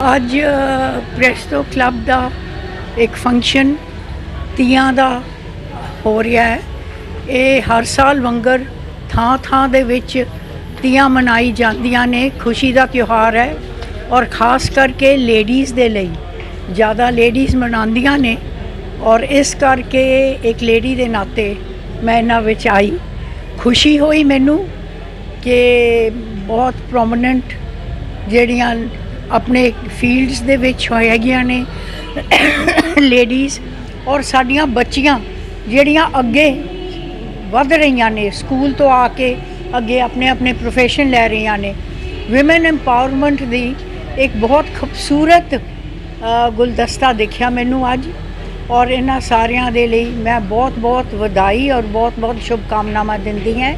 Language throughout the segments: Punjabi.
ਅੱਜ ਪ੍ਰੈਸਟੋ ਕਲੱਬ ਦਾ ਇੱਕ ਫੰਕਸ਼ਨ ਤੀਆਂ ਦਾ ਹੋ ਰਿਹਾ ਹੈ। ਇਹ ਹਰ ਸਾਲ ਵੰਗਰ ਥਾਂ ਥਾਂ ਦੇ ਵਿੱਚ ਤੀਆਂ ਮਨਾਈ ਜਾਂਦੀਆਂ ਨੇ। ਖੁਸ਼ੀ ਦਾ ਤਿਉਹਾਰ ਹੈ ਔਰ ਖਾਸ ਕਰਕੇ ਲੇਡੀਜ਼ ਦੇ ਲਈ ਜ਼ਿਆਦਾ ਲੇਡੀਜ਼ ਮਨਾਉਂਦੀਆਂ ਨੇ ਔਰ ਇਸ ਕਰਕੇ ਇੱਕ ਲੇਡੀ ਦੇ ਨਾਤੇ ਮੈਂ ਇਹਨਾਂ ਵਿੱਚ ਆਈ। ਖੁਸ਼ੀ ਹੋਈ ਮੈਨੂੰ ਕਿ ਬਹੁਤ ਪ੍ਰੋਮਿਨੈਂਟ ਜਿਹੜੀਆਂ ਆਪਣੇ ਫੀਲਡਸ ਦੇ ਵਿੱਚ ਹੈਗੀਆਂ ਨੇ ਲੇਡੀਜ਼ ਔਰ ਸਾਡੀਆਂ ਬੱਚੀਆਂ ਜਿਹੜੀਆਂ ਅੱਗੇ ਵੱਧ ਰਹੀਆਂ ਨੇ ਸਕੂਲ ਤੋਂ ਆ ਕੇ ਅੱਗੇ ਆਪਣੇ ਆਪਣੇ ਪ੍ਰੋਫੈਸ਼ਨ ਲੈ ਰਹੀਆਂ ਨੇ। ਔਮਨ ਐਮਪਾਵਰਮੈਂਟ ਦੀ ਇੱਕ ਬਹੁਤ ਖੂਬਸੂਰਤ ਗੁਲਦਸਤਾ ਦੇਖਿਆ ਮੈਨੂੰ ਅੱਜ, ਔਰ ਇਹਨਾਂ ਸਾਰਿਆਂ ਦੇ ਲਈ ਮੈਂ ਬਹੁਤ ਬਹੁਤ ਵਧਾਈ ਔਰ ਬਹੁਤ ਬਹੁਤ ਸ਼ੁਭ ਕਾਮਨਾਵਾਂ ਦਿੰਦੀ ਹਾਂ।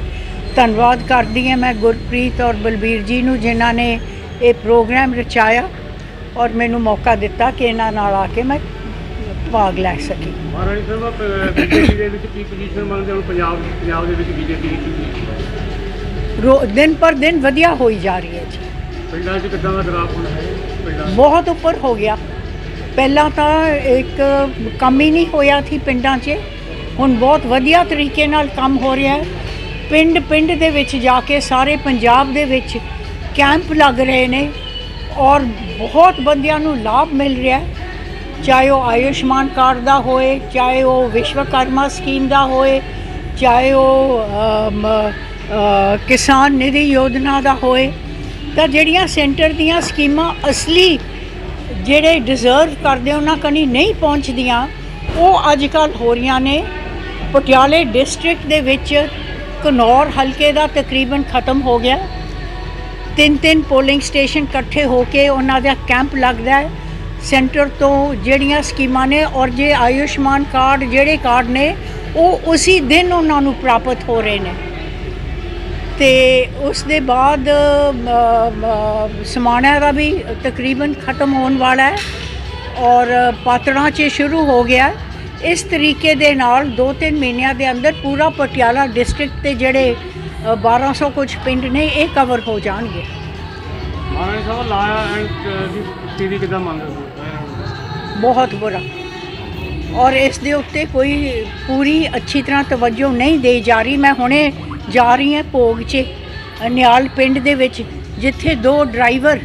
ਧੰਨਵਾਦ ਕਰਦੀ ਹਾਂ ਮੈਂ ਗੁਰਪ੍ਰੀਤ ਔਰ ਬਲਬੀਰ ਜੀ ਨੂੰ, ਜਿਨ੍ਹਾਂ ਨੇ ਇਹ ਪ੍ਰੋਗਰਾਮ ਰਚਾਇਆ ਔਰ ਮੈਨੂੰ ਮੌਕਾ ਦਿੱਤਾ ਕਿ ਇਹਨਾਂ ਨਾਲ ਆ ਕੇ ਮੈਂ ਭਾਗ ਲੈ ਸਕੀ। ਮਹਾਰਾਣੀ ਸਾਹਿਬ ਬੀਜੇਪੀ ਦੇ ਵਿੱਚ ਕੀ ਪੋਜੀਸ਼ਨ ਮੰਨਦੇ ਹੋ? ਪੰਜਾਬ ਪੰਜਾਬ ਦੇ ਵਿੱਚ ਬੀਜੇਪੀ ਦੀ ਕੀ ਰੋ ਦਿਨ ਪਰ ਦਿਨ ਵਧੀਆ ਹੋਈ ਜਾ ਰਹੀ ਹੈ ਜੀ। ਪਿੰਡਾਂ 'ਚ ਕਿੱਦਾਂ ਦਾ ਗ੍ਰਾਫ ਹੋਣਾ ਹੈ? ਬਹੁਤ ਉੱਪਰ ਹੋ ਗਿਆ। ਪਹਿਲਾਂ ਤਾਂ ਇੱਕ ਕੰਮ ਹੀ ਨਹੀਂ ਹੋਇਆ ਸੀ ਪਿੰਡਾਂ 'ਚ। ਹੁਣ ਬਹੁਤ ਵਧੀਆ ਤਰੀਕੇ ਨਾਲ ਕੰਮ ਹੋ ਰਿਹਾ ਹੈ। ਪਿੰਡ ਪਿੰਡ ਦੇ ਵਿੱਚ ਜਾ ਕੇ ਸਾਰੇ ਪੰਜਾਬ ਦੇ ਵਿੱਚ ਕੈਂਪ ਲੱਗ ਰਹੇ ਨੇ ਔਰ ਬਹੁਤ ਬੰਦਿਆਂ ਨੂੰ ਲਾਭ ਮਿਲ ਰਿਹਾ ਹੈ। ਚਾਹੇ ਉਹ ਆਯੁਸ਼ਮਾਨ ਕਾਰਡ ਦਾ ਹੋਏ, ਚਾਹੇ ਉਹ ਵਿਸ਼ਵਕਰਮਾ ਸਕੀਮ ਦਾ ਹੋਏ, ਚਾਹੇ ਉਹ ਕਿਸਾਨ ਨਿਧੀ ਯੋਜਨਾ ਦਾ ਹੋਏ, ਤਾਂ ਜਿਹੜੀਆਂ ਸੈਂਟਰ ਦੀਆਂ ਸਕੀਮਾਂ ਅਸਲੀ ਜਿਹੜੇ ਡਿਜ਼ਰਵ ਕਰਦੇ, ਉਹਨਾਂ ਕਨੀ ਨਹੀਂ ਪਹੁੰਚਦੀਆਂ, ਉਹ ਅੱਜ ਕੱਲ੍ਹ ਹੋ ਰਹੀਆਂ ਨੇ। ਪਟਿਆਲੇ ਡਿਸਟ੍ਰਿਕਟ ਦੇ ਵਿੱਚ ਘਨੌਰ ਹਲਕੇ ਦਾ ਤਕਰੀਬਨ ਖਤਮ ਹੋ ਗਿਆ। ਤਿੰਨ ਤਿੰਨ ਪੋਲਿੰਗ ਸਟੇਸ਼ਨ ਇਕੱਠੇ ਹੋ ਕੇ ਉਹਨਾਂ ਦਾ ਕੈਂਪ ਲੱਗਦਾ ਹੈ। ਸੈਂਟਰ ਤੋਂ ਜਿਹੜੀਆਂ ਸਕੀਮਾਂ ਨੇ ਔਰ ਜੇ ਆਯੁਸ਼ਮਾਨ ਕਾਰਡ ਜਿਹੜੇ ਕਾਰਡ ਨੇ ਉਹ ਉਸੇ ਦਿਨ ਉਹਨਾਂ ਨੂੰ ਪ੍ਰਾਪਤ ਹੋ ਰਹੇ ਨੇ। ਤੇ ਉਸ ਦੇ ਬਾਅਦ ਅ, ਸਮਾਣਾ ਦਾ ਵੀ ਤਕਰੀਬਨ ਖਤਮ ਹੋਣ ਵਾਲਾ ਹੈ ਔਰ ਪਾਤੜਾਂ 'ਚ ਸ਼ੁਰੂ ਹੋ ਗਿਆ ਇਸ ਤਰੀਕੇ ਦੇ ਨਾਲ 2-3 ਮਹੀਨਿਆਂ ਦੇ ਅੰਦਰ ਪੂਰਾ ਪਟਿਆਲਾ ਡਿਸਟ੍ਰਿਕਟ ਤੇ ਜਿਹੜੇ 1200 ਕੁਝ ਪਿੰਡ ਨੇ ਇਹ ਕਵਰ ਹੋ ਜਾਣਗੇ। ਮਹਾਰਾਣੀ ਸਾਹਿਬ ਲਾਇਆ ਐਂਡ ਦੀ ਸਥਿਤੀ ਕਿੱਦਾਂ ਮੰਨਦੇ ਹੋ? ਬਹੁਤ ਬੁਰਾ। ਔਰ ਇਸ ਦੇ ਉੱਤੇ ਕੋਈ ਪੂਰੀ ਅੱਛੀ ਤਰ੍ਹਾਂ ਤਵੱਜੋ ਨਹੀਂ ਦੇਈ ਜਾ ਰਹੀ। ਮੈਂ ਹੁਣੇ ਜਾ ਰਹੀ ਹਾਂ ਭੋਗ 'ਚ ਨਿਆਲ ਪਿੰਡ ਦੇ ਵਿੱਚ ਜਿੱਥੇ ਦੋ ਡਰਾਈਵਰ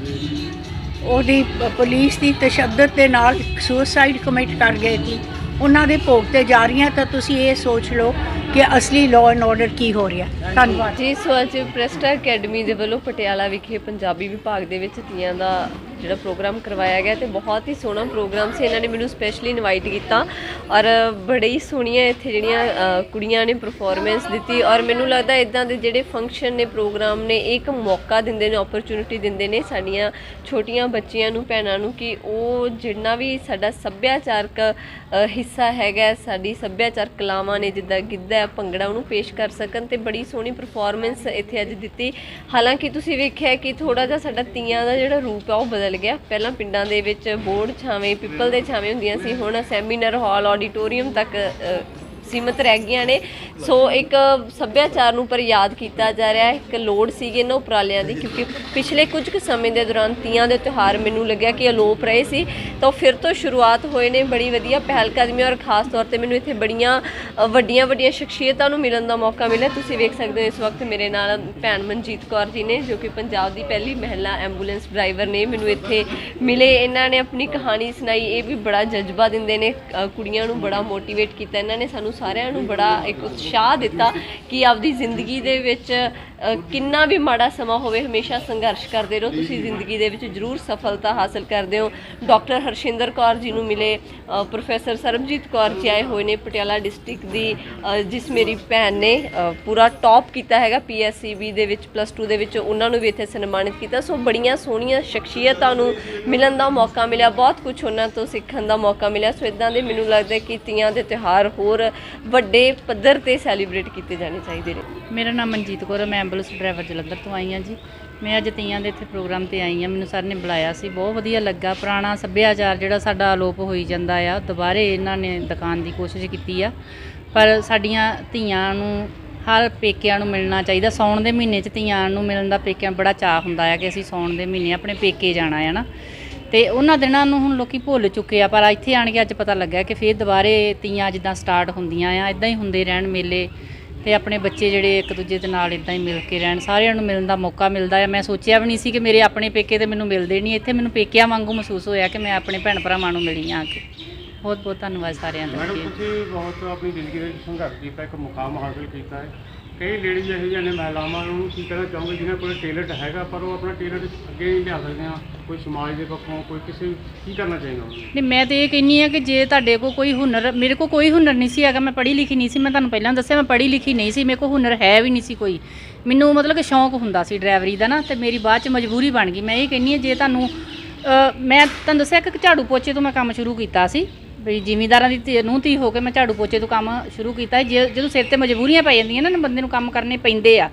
ਉਹਦੀ ਪੁਲਿਸ ਦੀ ਤਸ਼ੱਦਦ ਦੇ ਨਾਲ ਸੁਸਾਈਡ ਕਮਿਟ ਕਰ ਗਏ ਸੀ। ਉਹਨਾਂ ਦੇ ਭੋਗ ਤੇ ਜਾ ਰਹੀ ਹਾਂ ਤਾਂ ਤੁਸੀਂ ਇਹ ਸੋਚ ਲਓ ਕਿ ਅਸਲੀ ਲਾਅ ਐਂਡ ਆਰਡਰ ਕੀ ਹੋ ਰਿਹਾ ਧੰਨਵਾਦ। ਜੀ ਸੋ ਅੱਜ ਪ੍ਰੈਸਟਾ ਅਕੈਡਮੀ ਦੇ ਵੱਲੋਂ ਪਟਿਆਲਾ ਵਿਖੇ ਪੰਜਾਬੀ ਵਿਭਾਗ ਦੇ ਵਿੱਚ ਤੀਆਂ ਦਾ ਜਿਹੜਾ ਪ੍ਰੋਗਰਾਮ ਕਰਵਾਇਆ ਗਿਆ ਤੇ ਬਹੁਤ ਹੀ ਸੋਹਣਾ ਪ੍ਰੋਗਰਾਮ ਸੀ। ਇਹਨਾਂ ਨੇ ਮੈਨੂੰ ਸਪੈਸ਼ਲੀ ਇਨਵਾਈਟ ਕੀਤਾ ਔਰ ਬੜੇ ਹੀ ਸੋਹਣੀਆਂ ਇੱਥੇ ਜਿਹੜੀਆਂ ਕੁੜੀਆਂ ਨੇ ਪਰਫਾਰਮੈਂਸ ਦਿੱਤੀ ਔਰ ਮੈਨੂੰ ਲੱਗਦਾ ਇਦਾਂ ਦੇ ਜਿਹੜੇ ਫੰਕਸ਼ਨ ਨੇ, ਪ੍ਰੋਗਰਾਮ ਨੇ ਇੱਕ ਮੌਕਾ ਦਿੰਦੇ ਨੇ ਓਪਰਚ्युनिटी ਦਿੰਦੇ ਨੇ ਸਾਡੀਆਂ ਛੋਟੀਆਂ ਬੱਚੀਆਂ ਨੂੰ, ਭੈਣਾਂ ਨੂੰ ਕਿ ਉਹ ਜਿੰਨਾ ਵੀ ਸਾਡਾ ਸੱਭਿਆਚਾਰਕ ਹਿੱਸਾ ਹੈਗਾ, ਸਾਡੀ ਸੱਭਿਆਚਾਰਕ ਕਲਾਵਾਂ ਨੇ, ਜਿੱਦਾਂ ਗਿੱਧਾ, ਭੰਗੜਾ ਉਹਨੂੰ ਪੇਸ਼ ਕਰ ਸਕਣ ਤੇ ਬੜੀ ਸੋਹਣੀ ਪਰਫਾਰਮੈਂਸ ਇੱਥੇ ਅੱਜ ਦਿੱਤੀ। ਹਾਲਾਂਕਿ ਤੁਸੀਂ ਵੇਖਿਆ ਕਿ ਥੋੜਾ ਜਿਹਾ ਸਾਡਾ ਤੀਆਂ ਦਾ ਜਿਹੜਾ ਰੂਪ ਆ, ਉਹ ਬਦਲ ਗਿਆ। ਪਹਿਲਾਂ ਪਿੰਡਾਂ ਦੇ ਵਿੱਚ ਬੋਰਡ ਛਾਵੇਂ, ਪਿੱਪਲ ਦੇ ਛਾਵੇਂ ਹੁੰਦੀਆਂ ਸੀ, ਹੁਣ ਸੈਮੀਨਾਰ ਹਾਲ, ਆਡੀਟੋਰੀਅਮ ਤੱਕ ਸੀਮਤ ਰਹਿ ਗਈਆਂ ਨੇ। ਸੋ ਇੱਕ ਸੱਭਿਆਚਾਰ ਨੂੰ ਪਰ ਯਾਦ ਕੀਤਾ ਜਾ ਰਿਹਾ ਹੈ। ਇੱਕ ਲੋੜ ਸੀਗੀ ਇਹਨਾਂ ਉਪਰਾਲਿਆਂ ਦੀ, ਕਿਉਂਕਿ ਪਿਛਲੇ ਕੁਝ ਕੁ ਸਮੇਂ ਦੇ ਦੌਰਾਨ ਤੀਆਂ ਦੇ ਤਿਉਹਾਰ ਮੈਨੂੰ ਲੱਗਿਆ ਕਿ ਅਲੋਪ ਰਹੇ ਸੀ। ਤਾਂ ਉਹ ਫਿਰ ਤੋਂ ਸ਼ੁਰੂਆਤ ਹੋਏ ਨੇ ਬੜੀ ਵਧੀਆ ਪਹਿਲ ਕਦਮੀ ਔਰ ਖਾਸ ਤੌਰ ਤੇ ਮੈਨੂੰ ਇੱਥੇ ਬੜੀਆਂ ਵੱਡੀਆਂ ਵੱਡੀਆਂ ਸ਼ਖਸੀਅਤਾਂ ਨੂੰ ਮਿਲਣ ਦਾ ਮੌਕਾ ਮਿਲਿਆ। ਤੁਸੀਂ ਵੇਖ ਸਕਦੇ ਹੋ ਇਸ ਵਕਤ ਮੇਰੇ ਨਾਲ ਭੈਣ ਮਨਜੀਤ ਕੌਰ ਜੀ ਨੇ, ਜੋ ਕਿ ਪੰਜਾਬ ਦੀ ਪਹਿਲੀ ਮਹਿਲਾ ਐਂਬੂਲੈਂਸ ਡਰਾਈਵਰ ਨੇ ਮੈਨੂੰ ਇੱਥੇ ਮਿਲੇ। ਇਹਨਾਂ ਨੇ ਆਪਣੀ ਕਹਾਣੀ ਸੁਣਾਈ, ਇਹ ਵੀ ਬੜਾ ਜਜ਼ਬਾ ਦਿੰਦੇ ਨੇ। ਕੁੜੀਆਂ ਨੂੰ ਬੜਾ ਮੋਟੀਵੇਟ ਕੀਤਾ। ਇਹਨਾਂ ਨੇ ਸਾਨੂੰ ਸਾਰਿਆਂ ਨੂੰ ਬੜਾ ਇੱਕ ਉਤਸ਼ਾਹ ਦਿੱਤਾ ਕਿ ਆਪਦੀ ਜ਼ਿੰਦਗੀ ਦੇ ਵਿੱਚ ਕਿੰਨਾ ਵੀ ਮਾੜਾ ਸਮਾਂ ਹੋਵੇ, ਹਮੇਸ਼ਾ ਸੰਘਰਸ਼ ਕਰਦੇ ਰਹੋ, ਤੁਸੀਂ ਜ਼ਿੰਦਗੀ ਦੇ ਵਿੱਚ ਜ਼ਰੂਰ ਸਫਲਤਾ ਹਾਸਲ ਕਰਦੇ ਹੋ। ਡਾਕਟਰ ਹਰਸ਼ਿੰਦਰ ਕੌਰ ਜੀ ਨੂੰ ਮਿਲੇ ਪ੍ਰੋਫੈਸਰ ਸਰਬਜੀਤ ਕੌਰ ਜੀ ਆਏ ਹੋਏ ਨੇ ਪਟਿਆਲਾ ਡਿਸਟ੍ਰਿਕਟ ਦੀ ਜਿਸ ਮੇਰੀ ਭੈਣ ਨੇ ਪੂਰਾ ਟੌਪ ਕੀਤਾ ਹੈਗਾ ਪੀਐਸਸੀਬੀ ਦੇ ਵਿੱਚ ਪਲੱਸ 2 ਦੇ ਵਿੱਚ, ਉਹਨਾਂ ਨੂੰ ਵੀ ਇੱਥੇ ਸਨਮਾਨਿਤ ਕੀਤਾ। ਸੋ ਬੜੀਆਂ ਸੋਹਣੀਆਂ ਸ਼ਖਸੀਅਤਾਂ ਨੂੰ ਮਿਲਣ ਦਾ ਮੌਕਾ ਮਿਲਿਆ, ਬਹੁਤ ਕੁਝ ਉਹਨਾਂ ਤੋਂ ਸਿੱਖਣ ਦਾ ਮੌਕਾ ਮਿਲਿਆ। ਸੋ ਇਦਾਂ ਦੇ ਮੈਨੂੰ ਲੱਗਦਾ ਕਿ ਤੀਆਂ ਦੇ ਤਿਉਹਾਰ ਹੋਰ ਵੱਡੇ ਪੱਧਰ ਤੇ ਸੈਲੀਬ੍ਰੇਟ ਕੀਤੇ ਜਾਣੇ ਚਾਹੀਦੇ ਨੇ। ਮੇਰਾ ਨਾਮ ਮਨਜੀਤ ਕੌਰ ਹੈ, ਮੈਂ ਐਂਬੂਲੈਂਸ ਡਰਾਈਵਰ ਜਲੰਧਰ ਤੋਂ ਆਈ ਹਾਂ ਜੀ। ਮੈਂ ਅੱਜ ਤੀਆਂ ਦੇ ਇੱਥੇ ਪ੍ਰੋਗਰਾਮ ਤੇ ਆਈ ਹਾਂ, ਮੈਨੂੰ ਸਰ ਨੇ ਬੁਲਾਇਆ ਸੀ, ਬਹੁਤ ਵਧੀਆ ਲੱਗਾ। ਪੁਰਾਣਾ ਸੱਭਿਆਚਾਰ ਜਿਹੜਾ ਸਾਡਾ ਅਲੋਪ ਹੋਈ ਜਾਂਦਾ ਆ, ਦੁਬਾਰੇ ਇਹਨਾਂ ਨੇ ਦਿਖਾਉਣ ਦੀ ਕੋਸ਼ਿਸ਼ ਕੀਤੀ ਆ। ਪਰ ਸਾਡੀਆਂ ਧੀਆਂ ਨੂੰ ਹਰ ਪੇਕਿਆਂ ਨੂੰ ਮਿਲਣਾ ਚਾਹੀਦਾ, ਸੌਣ ਦੇ ਮਹੀਨੇ 'ਚ ਧੀਆਂ ਨੂੰ ਮਿਲਣ ਦਾ ਪੇਕਿਆਂ ਨੂੰ ਬੜਾ ਚਾਅ ਹੁੰਦਾ ਆ ਕਿ ਅਸੀਂ ਸੌਣ ਦੇ ਮਹੀਨੇ ਆਪਣੇ ਪੇਕੇ ਜਾਣਾ ਹੈ ਨਾ। ਤੇ ਉਹਨਾਂ ਦਿਨਾਂ ਨੂੰ ਹੁਣ ਲੋਕੀ ਭੁੱਲ ਚੁੱਕੇ ਆ, ਪਰ ਇੱਥੇ ਆਣ ਕੇ ਅੱਜ ਪਤਾ ਲੱਗਾ ਕਿ ਫੇਰ ਦੁਬਾਰੇ ਤੀਆਂ ਜਿੱਦਾਂ ਸਟਾਰਟ ਹੁੰਦੀਆਂ ਆ ਇਦਾਂ ਹੀ ਹੁੰਦੇ ਰਹਿਣ ਮੇਲੇ। ਤੇ ਆਪਣੇ ਬੱਚੇ ਜਿਹੜੇ ਇੱਕ ਦੂਜੇ ਦੇ ਨਾਲ ਇਦਾਂ ਹੀ ਮਿਲ ਕੇ ਰਹਿਣ, ਸਾਰਿਆਂ ਨੂੰ ਮਿਲਣ ਦਾ ਮੌਕਾ ਮਿਲਦਾ ਹੈ ਮੈਂ ਸੋਚਿਆ ਵੀ ਨਹੀਂ ਸੀ ਕਿ ਮੇਰੇ ਆਪਣੇ ਪੇਕੇ ਤੇ ਮੈਨੂੰ ਮਿਲਦੇ ਨਹੀਂ। ਇੱਥੇ ਮੈਨੂੰ ਪੇਕਿਆਂ ਵਾਂਗੂ ਮਹਿਸੂਸ ਹੋਇਆ ਕਿ ਮੈਂ ਆਪਣੇ ਭੈਣ ਭਰਾਵਾਂ ਨੂੰ ਮਿਲੀ ਆ ਕੇ। ਬਹੁਤ ਬਹੁਤ ਧੰਨਵਾਦ ਸਾਰਿਆਂ ਦਾ। ਮੈਡਮ, ਤੁਸੀਂ ਬਹੁਤ ਆਪਣੀ ਜ਼ਿੰਦਗੀ ਦੇ ਸੰਘਰਸ਼ ਕੀਤਾ, ਇੱਕ ਮੁਕਾਮ ਹਾਸਲ ਕੀਤਾ ਹੈ। ਕਈ ਲੇਡੀਜ਼ ਇਹੋ ਜਿਹੀਆਂ ਨੇ ਮਹਿਲਾਵਾਂ ਨੂੰ ਕੀ ਕਹਿਣਾ ਚਾਹੋਗੇ ਜਿਨ੍ਹਾਂ ਕੋਲ ਟੈਲੈਂਟ ਹੈਗਾ ਪਰ ਉਹ ਆਪਣਾ ਟੈਲੈਂਟ ਅੱਗੇ ਨਹੀਂ ਲਿਆ ਸਕਦੀਆਂ ਕੋਈ ਸਮਾਜ ਦੇ ਪੱਖੋਂ ਕੋਈ ਕਿਸੇ ਕੀ ਕਰਨਾ ਚਾਹੀਦਾ ਉਹਨਾਂ ਨੂੰ? ਨਹੀਂ ਮੈਂ ਤੇ ਇਹ ਕਹਿੰਨੀ ਆ ਕਿ ਜੇ ਤੁਹਾਡੇ ਕੋਲ ਕੋਈ ਹੁਨਰ ਮੇਰੇ ਕੋਲ ਕੋਈ ਹੁਨਰ ਨਹੀਂ ਸੀ ਹੈਗਾ ਮੈਂ ਪੜ੍ਹੀ ਲਿਖੀ ਨਹੀਂ ਸੀ ਮੈਂ ਤੁਹਾਨੂੰ ਪਹਿਲਾਂ ਦੱਸਿਆ ਮੈਂ ਪੜ੍ਹੀ ਲਿਖੀ ਨਹੀਂ ਸੀ ਮੇਰੇ ਕੋਲ ਹੁਨਰ ਹੈ ਵੀ ਨਹੀਂ ਸੀ ਕੋਈ। ਮੈਨੂੰ ਮਤਲਬ ਕਿ ਸ਼ੌਂਕ ਹੁੰਦਾ ਸੀ ਡਰਾਈਵਰੀ ਦਾ ਨਾ ਤੇ ਮੇਰੀ ਬਾਅਦ ਚ ਮਜਬੂਰੀ ਬਣ ਗਈ। ਮੈਂ ਇਹ ਕਹਿੰਨੀ ਆ ਜੇ ਤੁਹਾਨੂੰ ਅ, ਮੈਂ ਤੁਹਾਨੂੰ ਦੱਸਿਆ ਕਿ ਝਾੜੂ ਪੋਚੇ ਤੋਂ ਮੈਂ ਕੰਮ ਸ਼ੁਰੂ ਕੀਤਾ ਸੀ। ਵੀ ਜ਼ਿਮੀਂਦਾਰਾਂ ਦੀ ਧੀ- ਨੂੰਹ ਧੀ ਹੋ ਕੇ ਮੈਂ ਝਾੜੂ ਪੋਚੇ ਤੋਂ ਕੰਮ ਸ਼ੁਰੂ ਕੀਤਾ ਜੇ ਜਦੋਂ ਸਿਰ ਤੇ ਮਜਬੂਰੀਆਂ ਪੈ ਜਾਂਦੀਆਂ ਨਾ ਬੰਦੇ ਨੂੰ ਕੰਮ ਕਰਨੇ ਪੈਂਦੇ ਆ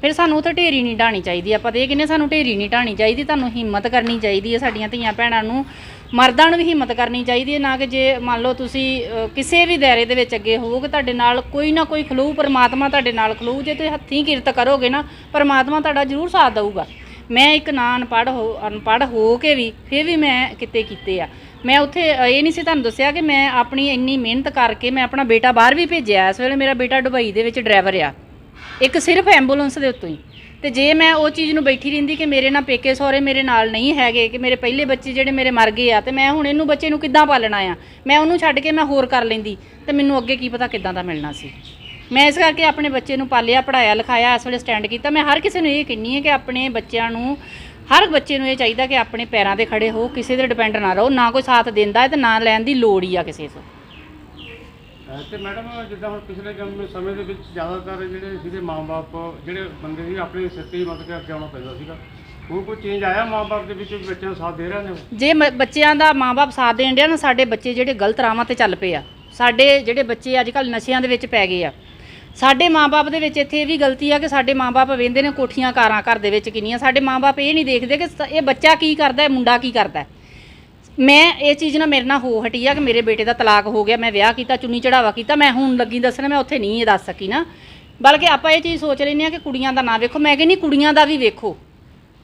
ਫਿਰ ਸਾਨੂੰ ਉੱਥੇ ਢੇਰੀ ਨਹੀਂ ਢਾਣੀ ਚਾਹੀਦੀ। ਆਪਾਂ ਤਾਂ ਇਹ ਕਹਿੰਦੇ ਹਾਂ ਸਾਨੂੰ ਢੇਰੀ ਨਹੀਂ ਢਾਣੀ ਚਾਹੀਦੀ ਤੁਹਾਨੂੰ ਹਿੰਮਤ ਕਰਨੀ ਚਾਹੀਦੀ ਹੈ ਸਾਡੀਆਂ ਧੀਆਂ ਭੈਣਾਂ ਨੂੰ ਮਰਦਾਂ ਨੂੰ ਵੀ ਹਿੰਮਤ ਕਰਨੀ ਚਾਹੀਦੀ ਹੈ ਨਾ ਕਿ ਜੇ ਮੰਨ ਲਓ ਤੁਸੀਂ ਅ, ਕਿਸੇ ਵੀ ਦਾਇਰੇ ਦੇ ਵਿੱਚ ਅੱਗੇ ਹੋਵੋਗੇ ਤੁਹਾਡੇ ਨਾਲ ਕੋਈ ਨਾ ਕੋਈ ਖਲੂ ਪਰਮਾਤਮਾ ਤੁਹਾਡੇ ਨਾਲ ਖਲੂ ਜੇ ਤੁਸੀਂ ਹੱਥੀਂ ਕਿਰਤ ਕਰੋਗੇ ਨਾ ਪਰਮਾਤਮਾ ਤੁਹਾਡਾ ਜ਼ਰੂਰ ਸਾਥ ਦਊਗਾ। ਮੈਂ ਇੱਕ ਨਾ ਅਨਪੜ੍ਹ ਹੋ ਅਨਪੜ੍ਹ ਹੋ ਕੇ ਵੀ ਫਿਰ ਵੀ ਮੈਂ ਕਿਤੇ ਕੀਤੇ ਆ। ਮੈਂ ਉੱਥੇ ਅ, ਇਹ ਨਹੀਂ ਸੀ ਤੁਹਾਨੂੰ ਦੱਸਿਆ ਕਿ ਮੈਂ ਆਪਣੀ ਇੰਨੀ ਮਿਹਨਤ ਕਰਕੇ ਮੈਂ ਆਪਣਾ ਬੇਟਾ ਬਾਹਰ ਵੀ ਭੇਜਿਆ। ਇਸ ਵੇਲੇ ਮੇਰਾ ਬੇਟਾ ਦੁਬਈ ਦੇ ਵਿੱਚ ਡਰਾਈਵਰ ਆ। ਇੱਕ ਸਿਰਫ ਐਂਬੂਲੈਂਸ ਦੇ ਉੱਤੋਂ ਹੀ। ਤੇ ਜੇ ਮੈਂ ਉਹ ਚੀਜ਼ ਨੂੰ ਬੈਠੀ ਰਹਿੰਦੀ ਕਿ ਮੇਰੇ ਨਾਲ ਪੇਕੇ ਸਹੁਰੇ ਮੇਰੇ ਨਾਲ ਨਹੀਂ ਹੈਗੇ ਕਿ ਮੇਰੇ ਪਹਿਲੇ ਬੱਚੇ ਜਿਹੜੇ ਮੇਰੇ ਮਰ ਗਏ ਆ ਤੇ ਮੈਂ ਹੁਣ ਇਹਨੂੰ ਬੱਚੇ ਨੂੰ ਕਿੱਦਾਂ ਪਾਲਣਾ ਆ? ਮੈਂ ਉਹਨੂੰ ਛੱਡ ਕੇ ਮੈਂ ਹੋਰ ਕਰ ਲੈਂਦੀ ਤੇ ਮੈਨੂੰ ਅੱਗੇ ਕੀ ਪਤਾ ਕਿੱਦਾਂ ਦਾ ਮਿਲਣਾ ਸੀ। ਮੈਂ ਇਸ ਕਰਕੇ ਆਪਣੇ ਬੱਚੇ ਨੂੰ ਪਾਲਿਆ ਪੜਾਇਆ ਲਿਖਾਇਆ ਇਸ ਵੇਲੇ ਸਟੈਂਡ ਕੀਤਾ। ਮੈਂ ਹਰ ਕਿਸੇ ਨੂੰ ਇਹ ਕਹਿੰਨੀ ਹੈ ਕਿ ਆਪਣੇ ਬੱਚਿਆਂ ਨੂੰ ਹਰ ਬੱਚੇ ਨੂੰ ਇਹ ਚਾਹੀਦਾ ਕਿ ਆਪਣੇ ਪੈਰਾਂ ਤੇ ਖੜੇ ਹੋ ਕਿਸੇ ਤੇ ਡਿਪੈਂਡ ਨਾ ਰਹੋ ਨਾ ਕੋਈ ਸਾਥ ਦਿੰਦਾ ਹੈ ਤੇ ਨਾ ਲੈਣ ਦੀ ਲੋੜ ਹੀ ਆ ਕਿਸੇ ਤੋਂ। ਅਹ ਤੇ ਮੈਡਮ ਜਿੱਦਾਂ ਹੁਣ ਪਿਛਲੇ ਜਨਮ ਸਮੇਂ ਦੇ ਵਿੱਚ ਜ਼ਿਆਦਾਤਰ ਜਿਹੜੇ ਸੀਗੇ ਮਾਂ-ਬਾਪ ਜਿਹੜੇ ਬੰਦੇ ਸੀ ਆਪਣੇ ਸਿਰ ਤੇ ਹੀ ਮਤਲਬ ਕਿ ਅੱਗੇ ਆਉਣਾ ਪੈਂਦਾ ਸੀਗਾ। ਹੁਣ ਕੋਈ ਚੇਂਜ ਆਇਆ ਮਾਂ-ਬਾਪ ਦੇ ਵਿੱਚ ਵੀ ਬੱਚਿਆਂ ਨੂੰ ਸਾਥ ਦੇ ਰਹੇ ਨੇ ਜੇ ਮ- ਬੱਚਿਆਂ ਦਾ ਮਾਪੇ ਸਾਥ ਦੇਣ ਡਿਆ ਨਾ ਸਾਡੇ ਬੱਚੇ ਜਿਹੜੇ ਗਲਤ ਰਾਹਾਂ ਤੇ ਚੱਲ ਪਏ ਆ। ਸਾਡੇ ਜਿਹੜੇ ਬੱਚੇ ਅੱਜ ਕੱਲ ਨਸ਼ਿਆਂ ਦੇ ਵਿੱਚ ਪੈ ਗਏ ਆ। ਸਾਡੇ ਮਾਪੇ ਦੇ ਵਿੱਚ ਇੱਥੇ ਇਹ ਵੀ ਗਲਤੀ ਆ ਕਿ ਸਾਡੇ ਮਾਪੇ ਵੇਂਦੇ ਨੇ ਕੋਠੀਆਂ ਕਾਰਾਂ ਘਰ ਦੇ ਵਿੱਚ ਕਿੰਨੀਆਂ। ਸਾਡੇ ਮਾਪੇ ਇਹ ਨਹੀਂ ਦੇਖਦੇ ਕਿ ਸ- ਇਹ ਬੱਚਾ ਕੀ ਕਰਦਾ ਹੈ, ਮੁੰਡਾ ਕੀ ਕਰਦਾ ਹੈ। ਮੈਂ ਇਹ ਚੀਜ਼ ਨਾ ਮੇਰੇ ਨਾਲ ਹੋ ਹਟੀ ਆ ਕਿ ਮੇਰੇ ਬੇਟੇ ਦਾ ਤਲਾਕ ਹੋ ਗਿਆ, ਮੈਂ ਵਿਆਹ ਕੀਤਾ, ਚੁੰਨੀ ਚੜਾਵਾ ਕੀਤਾ, ਮੈਂ ਹੁਣ ਲੱਗੀ ਦੱਸਣ, ਮੈਂ ਉੱਥੇ ਨਹੀਂ ਇਹ ਦੱਸ ਸਕੀ ਨਾ। ਬਲਕਿ ਆਪਾਂ ਇਹ ਚੀਜ਼ ਸੋਚ ਲੈਂਦੇ ਆ ਕਿ ਕੁੜੀਆਂ ਦਾ ਨਾ ਵੇਖੋ, ਮੈਂ ਕਹਿੰਦੀ ਕੁੜੀਆਂ ਦਾ ਵੀ ਵੇਖੋ।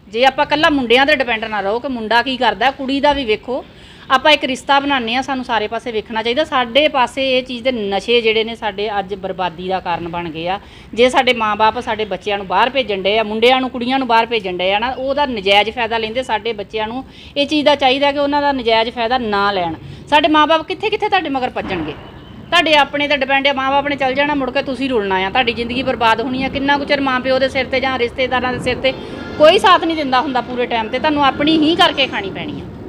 ਜੇ ਆਪਾਂ ਕੱਲਾ ਮੁੰਡਿਆਂ ਤੇ ਡਿਪੈਂਡ ਨਾ ਰਹੋ ਕਿ ਮੁੰਡਾ ਕੀ ਕਰਦਾ ਕੁੜੀ ਦਾ ਵੀ ਵੇਖੋ। ਆਪਾਂ ਇੱਕ ਰਿਸ਼ਤਾ ਬਣਾਉਂਦੇ ਆ ਸਾਨੂੰ ਸਾਰੇ ਪਾਸੇ ਵੇਖਣਾ ਚਾਹੀਦਾ। ਸਾਡੇ ਪਾਸੇ ਇਹ ਚੀਜ਼ ਦੇ ਨਸ਼ੇ ਜਿਹੜੇ ਨੇ ਸਾਡੇ ਅੱਜ ਬਰਬਾਦੀ ਦਾ ਕਾਰਨ ਬਣ ਗਏ ਆ। ਜੇ ਸਾਡੇ ਮਾਪੇ ਸਾਡੇ ਬੱਚਿਆਂ ਨੂੰ ਬਾਹਰ ਭੇਜਣ ਡਏ ਆ, ਮੁੰਡਿਆਂ ਨੂੰ, ਕੁੜੀਆਂ ਨੂੰ ਬਾਹਰ ਭੇਜਣ ਡਏ ਆ ਨਾ, ਉਹਦਾ ਨਜਾਇਜ਼ ਫਾਇਦਾ ਲੈਂਦੇ ਸਾਡੇ ਬੱਚਿਆਂ ਨੂੰ। ਇਹ ਚੀਜ਼ ਦਾ ਚਾਹੀਦਾ ਕਿ ਉਹਨਾਂ ਦਾ ਨਜਾਇਜ਼ ਫਾਇਦਾ ਨਾ ਲੈਣ। ਸਾਡੇ ਮਾਪੇ ਕਿੱਥੇ ਕਿੱਥੇ ਤੁਹਾਡੇ ਮਗਰ ਭੱਜਣਗੇ? ਤੁਹਾਡੇ ਆਪਣੇ ਤੇ ਡਿਪੈਂਡ ਆ, ਮਾਂ-ਬਾਪ ਨੇ ਚੱਲ ਜਾਣਾ, ਮੁੜ ਕੇ ਤੁਸੀਂ ਰੁਲਣਾ ਆ। ਤੁਹਾਡੀ ਜ਼ਿੰਦਗੀ ਬਰਬਾਦ ਹੋਣੀ ਆ, ਕਿੰਨਾ ਕੁ ਚਿਰ ਮਾਂ ਪਿਓ ਦੇ ਸਿਰ ਤੇ ਜਾਂ ਰਿਸ਼ਤੇਦਾਰਾਂ ਦੇ ਸਿਰ ਤੇ ਕੋਈ ਸਾਥ ਨਹੀਂ ਦਿੰਦਾ ਹੁੰਦਾ ਪੂਰੇ ਟਾਈਮ ਤੇ। ਤੁਹਾਨੂੰ ਆਪਣੀ ਹੀ ਕਰਕੇ ਖਾਣੀ ਪੈਣੀ ਆ।